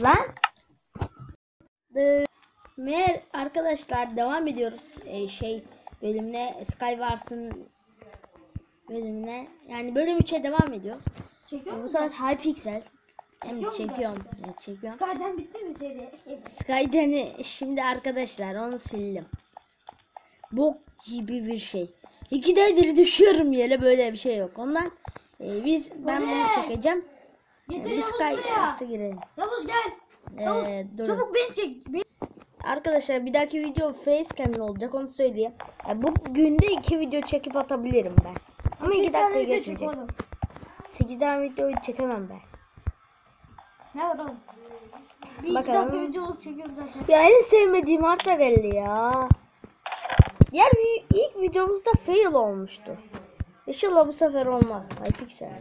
Lan. The- Meğer arkadaşlar devam ediyoruz. Ee, şey bölümüne Skywars'ın bölümüne yani bölüm 3'e devam ediyoruz. Çekiyor Bu musun? sefer Hypixel. Hem Çekiyor çekiyorum. Evet, çekiyorum. Sky'den bitti mi seri? Skyden'i şimdi arkadaşlar onu sildim. Bok gibi bir şey. İkide bir düşüyorum yere böyle bir şey yok. Ondan e, biz ben bunu çekeceğim. Getir Bir Yavuz Sky buraya. As'a girelim. Yavuz gel. Yavuz Ee, durun. çabuk beni çek. Beni... Arkadaşlar bir dahaki video facecam'le olacak onu söyleyeyim. Yani bu günde iki video çekip atabilirim ben. Ama iki dakika video geçmeyecek. oğlum. 8 tane videoyu çekemem ben. Ne var oğlum? Bir iki Bakalım. dakika videoluk çekiyorum zaten. Ya en sevmediğim Arta geldi ya. Diğer ilk videomuzda fail olmuştu. İnşallah bu sefer olmaz. Hypixel.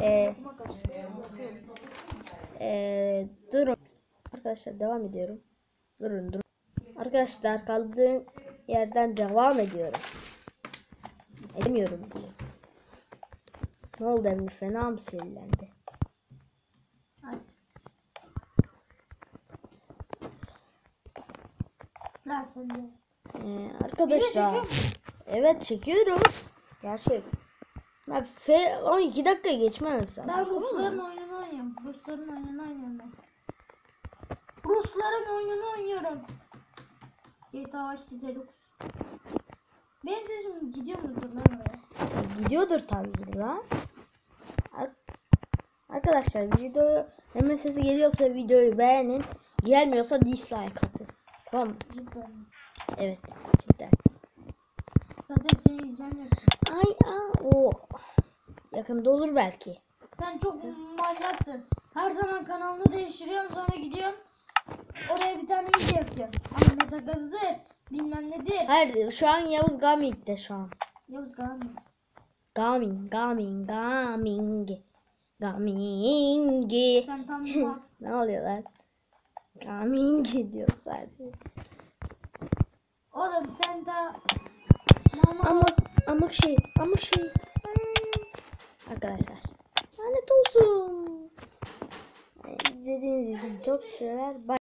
Ee, ee, durun. Arkadaşlar devam ediyorum. Durun durun. Arkadaşlar kaldığım yerden devam ediyorum. Edemiyorum diye. Ne oldu Emre fena mı sinirlendi? Ee, arkadaşlar. Evet çekiyorum. Gerçek. Ben F 12 dakika geçmemesi lazım. Ben? Rusların oyununu oynuyorum. Rusların oyununu oynuyorum ben. Rusların oyununu oynuyorum. GTA Vice City Deluxe. Benim sesim gidiyor mudur lan oraya? Gidiyordur tabii ki lan. Ar- Arkadaşlar videoyu hemen sesi geliyorsa videoyu beğenin. Gelmiyorsa dislike atın. Tamam mı? Cidden. Evet cidden. Zaten seni o. Yakında olur belki. Sen çok manyaksın. Her zaman kanalını değiştiriyorsun sonra gidiyorsun. Oraya bir tane video yapıyorsun. Hani metagazidir. Bilmem nedir. Hayır şu an Yavuz Gaming'de şu an. Yavuz Gaming. Gaming, gaming, gaming. Gaming. Sen tam ne oluyor lan? Gaming diyor sadece. Oğlum sen daha... Mama. Ama amık şey, amık şey. 是吧？